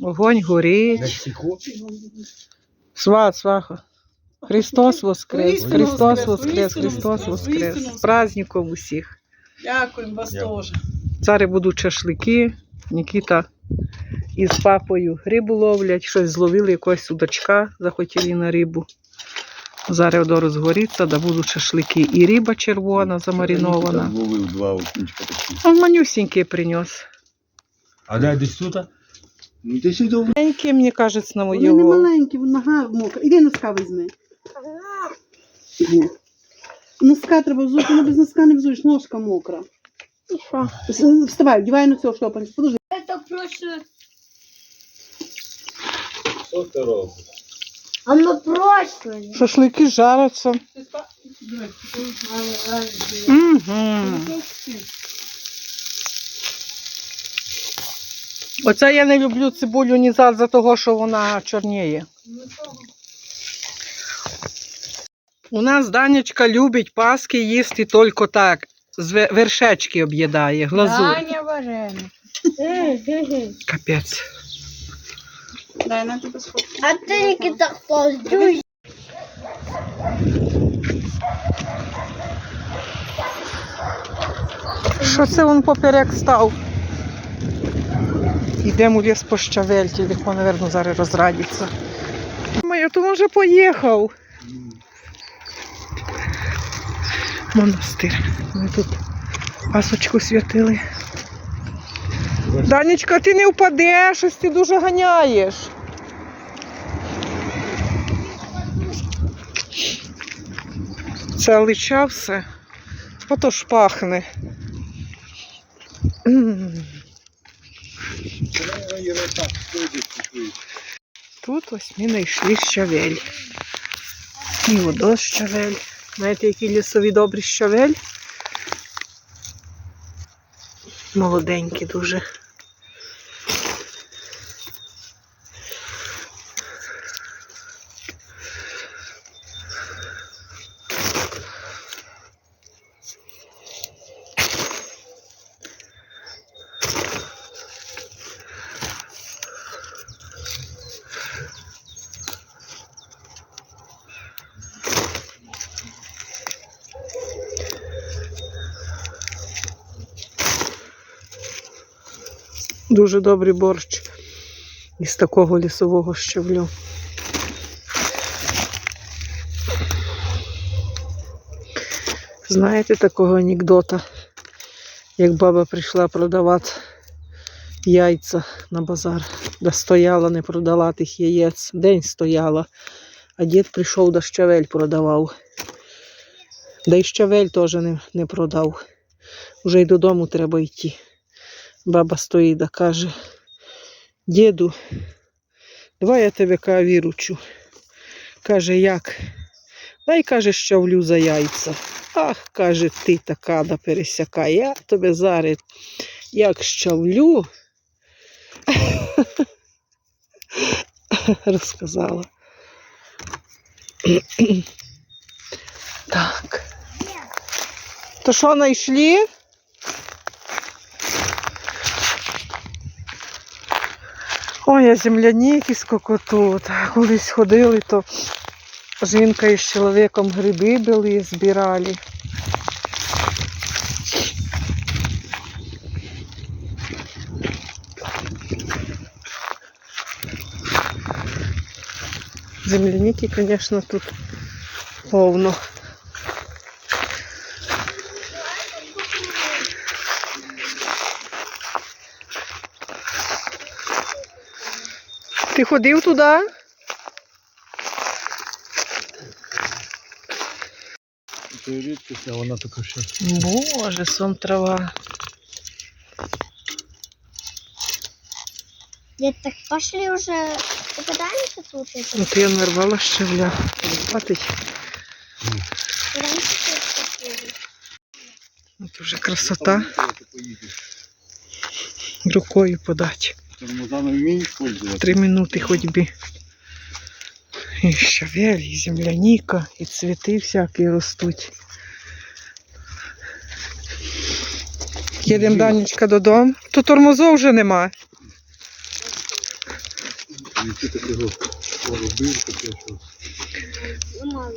Огонь горить. Сват, сваха. Христос Воскрес, Христос воскрес, Христос воскрес. З праздником усіх. Дякуємо вас теж. Зараз будуть шашлики. Нікіта із папою рибу ловлять, щось зловили, якогось судачка, захотіли на рибу. Зараз воно розгоріться, да будуть шашлики. І риба червона, замаринована. Окунчика манюсінький принес. А де десь тут? Ну ти сюди. Маленький, мені кажеться, на Вони не маленькі, нога мокра. Іди носка візьми. Ні. Носка треба взути, ну без носка не взуєш, ножка мокра. З- Вставай, вдівай на цього шльопанця. Подожди. Это просто... Що ти робиш? Оно просто. Шашлики жаряться. Угу. Оце я не люблю цибулю ні за, за того, що вона чорніє. У нас Данечка любить паски їсти тільки так. З вершечки об'їдає, глазур. Даня варена. Капець. Дай на тебе сход. А ты, Никита, кто? Дюй. Що це він поперек став? Йдемо в ліс по щавель, телефон, мабуть, зараз розрадиться. Моя, то він вже поїхав. Монастир. Ми тут пасочку святили. Данечка, ти не впадеш, щось ти дуже ганяєш. Це лича все. Ото ж пахне. Тут ось ми знайшли щавель. І водо щавель. Знаєте, які лісові добрі щавель? Молоденькі дуже. Дуже добрий борщ із такого лісового щавлю. Знаєте такого анекдота, як баба прийшла продавати яйця на базар, да стояла, не продала тих яєць. День стояла, а дід прийшов да щавель продавав. Да й щавель теж не, не продав. Уже й додому треба йти. Баба стоїть да каже, діду, давай я тебе ка. Каже, як? Дай каже, щавлю за яйця. Ах, каже, ти така да пересяка. Я тебе зараз як щавлю. Розказала. так. То що знайшли? Ой, а земляніки скільки тут. Колись ходили, то жінка із чоловіком гриби били, збирали. Земляніки, звісно, тут повно. Ти ходив туди? Це рідкість, а вона така ще. Боже, сон трава. Дед, так пошли уже покатаемся тут? это? От я нарвала щавля. Хватить. Тут. От вже красота. Рукою подати. Тобто Тормозами вміють пользуватися. Три минути ходьби. І щавель, і земляніка, і цвіти всякі ростуть. Їдемо Данечка додому. То тормозу вже нема. Немає.